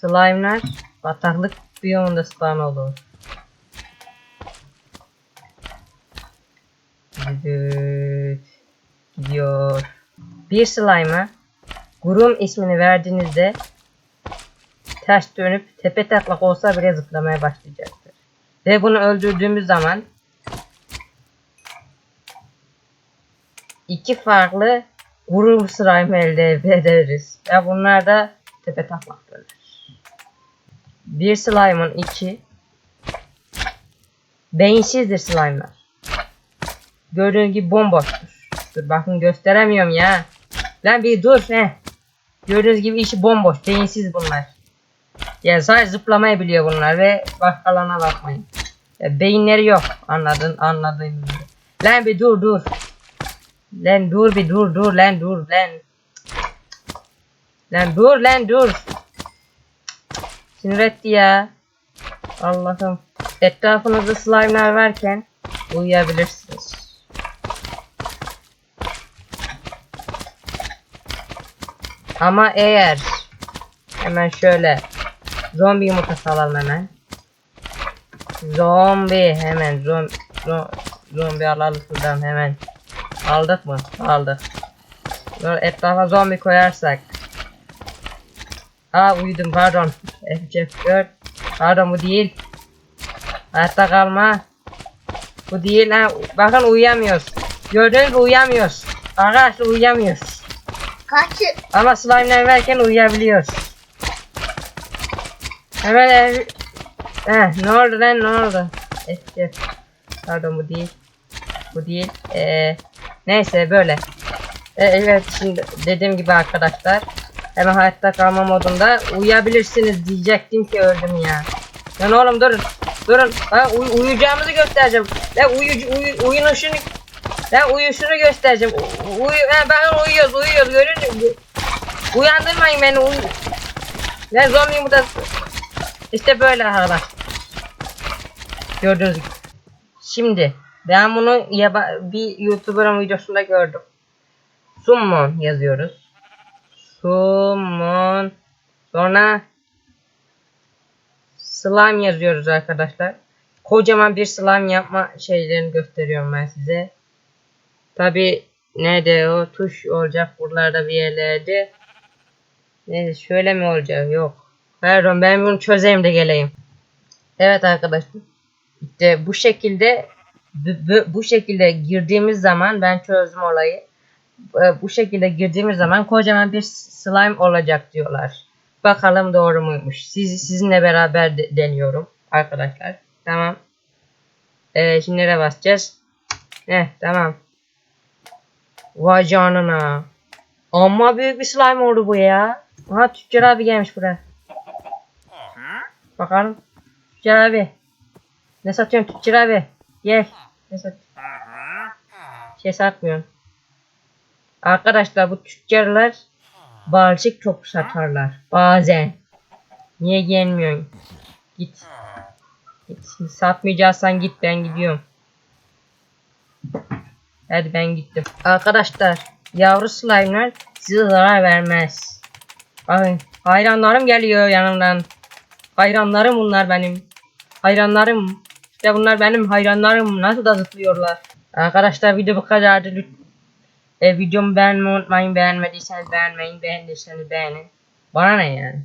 Slime'lar bataklık biyomunda spawn olur. Gidiyor. Bir slime'a Gurum ismini verdiğinizde ters dönüp tepe taklak olsa bile zıplamaya başlayacaktır. Ve bunu öldürdüğümüz zaman iki farklı gurum slime elde ederiz. Ve bunlar da tepe taklaktırlar. Bir slime'ın içi beyinsizdir slime'lar. Gördüğünüz gibi bomboştur. Dur bakın gösteremiyorum ya. Lan bir dur he. Gördüğünüz gibi içi bomboş, beyinsiz bunlar. Ya sadece zıplamayı biliyor bunlar ve başkalarına bakmayın. Ya beyinleri yok. Anladın, anladın. Lan bir dur dur. Lan dur bir dur dur lan dur lan. Lan dur lan dur. Sinir etti ya. Allah'ım. Etrafınızda slime'lar varken uyuyabilirsiniz. Ama eğer hemen şöyle zombi yumurtası alalım hemen. Zombi hemen zom, zo- zombi alalım şuradan hemen. Aldık mı? Aldık. Etrafa zombi koyarsak. Aa uyudum pardon. F4. Pardon bu değil. Hayatta kalma. Bu değil ha. Bakın uyuyamıyoruz. Gördüğünüz gibi uyuyamıyoruz. Arkadaşlar uyuyamıyoruz. Kaç Ama slime'ler verken uyuyabiliyoruz. Hemen ev... Heh, ne oldu lan ne oldu? Eski. Pardon bu değil. Bu değil. Ee, neyse böyle. Ee, evet şimdi dediğim gibi arkadaşlar. Hemen hayatta kalma modunda uyuyabilirsiniz diyecektim ki öldüm ya. Lan oğlum durun. Durun. Ben uy- uyuyacağımızı göstereceğim. Lan uyucu uyu, uyunuşunu ben uyuşunu göstereceğim. Uyu, he, ben uyuyoruz uyuyoruz görün? Uyandırmayın beni uyu. Ben zombi burada. İşte böyle arkadaş. Gördüğünüz gibi. Şimdi ben bunu yaba bir YouTuber'ın videosunda gördüm. Summon yazıyoruz. Summon. Sonra slime yazıyoruz arkadaşlar. Kocaman bir slime yapma şeylerini gösteriyorum ben size. Tabi nerede o tuş olacak buralarda bir yerlerde. Neyse şöyle mi olacak? Yok. Pardon ben bunu çözeyim de geleyim. Evet arkadaşlar. İşte bu şekilde bu, şekilde girdiğimiz zaman ben çözdüm olayı. Ee, Bu şekilde girdiğimiz zaman kocaman bir slime olacak diyorlar. Bakalım doğru muymuş. Siz, sizinle beraber de- deniyorum arkadaşlar. Tamam. Ee, şimdi nereye basacağız? Heh tamam. Vay canına. Amma büyük bir slime oldu bu ya. Aha tüccar abi gelmiş buraya. Bakalım. Tüccar abi. Ne satıyorsun tüccar abi? Gel. Ne sat? Şey satmıyorum. Arkadaşlar bu tüccarlar balçık çok satarlar. Bazen. Niye gelmiyorsun? Git. Git. Satmayacaksan git ben gidiyorum. Hadi ben gittim. Arkadaşlar yavru slime'lar size zarar vermez. Bakın hayranlarım geliyor yanımdan. Hayranlarım bunlar benim. Hayranlarım. İşte bunlar benim hayranlarım. Nasıl da zıplıyorlar. Arkadaşlar video bu kadardı. E, videomu beğenmeyi unutmayın. Beğenmediyseniz beğenmeyin. Beğendiyseniz beğenin. Bana ne yani?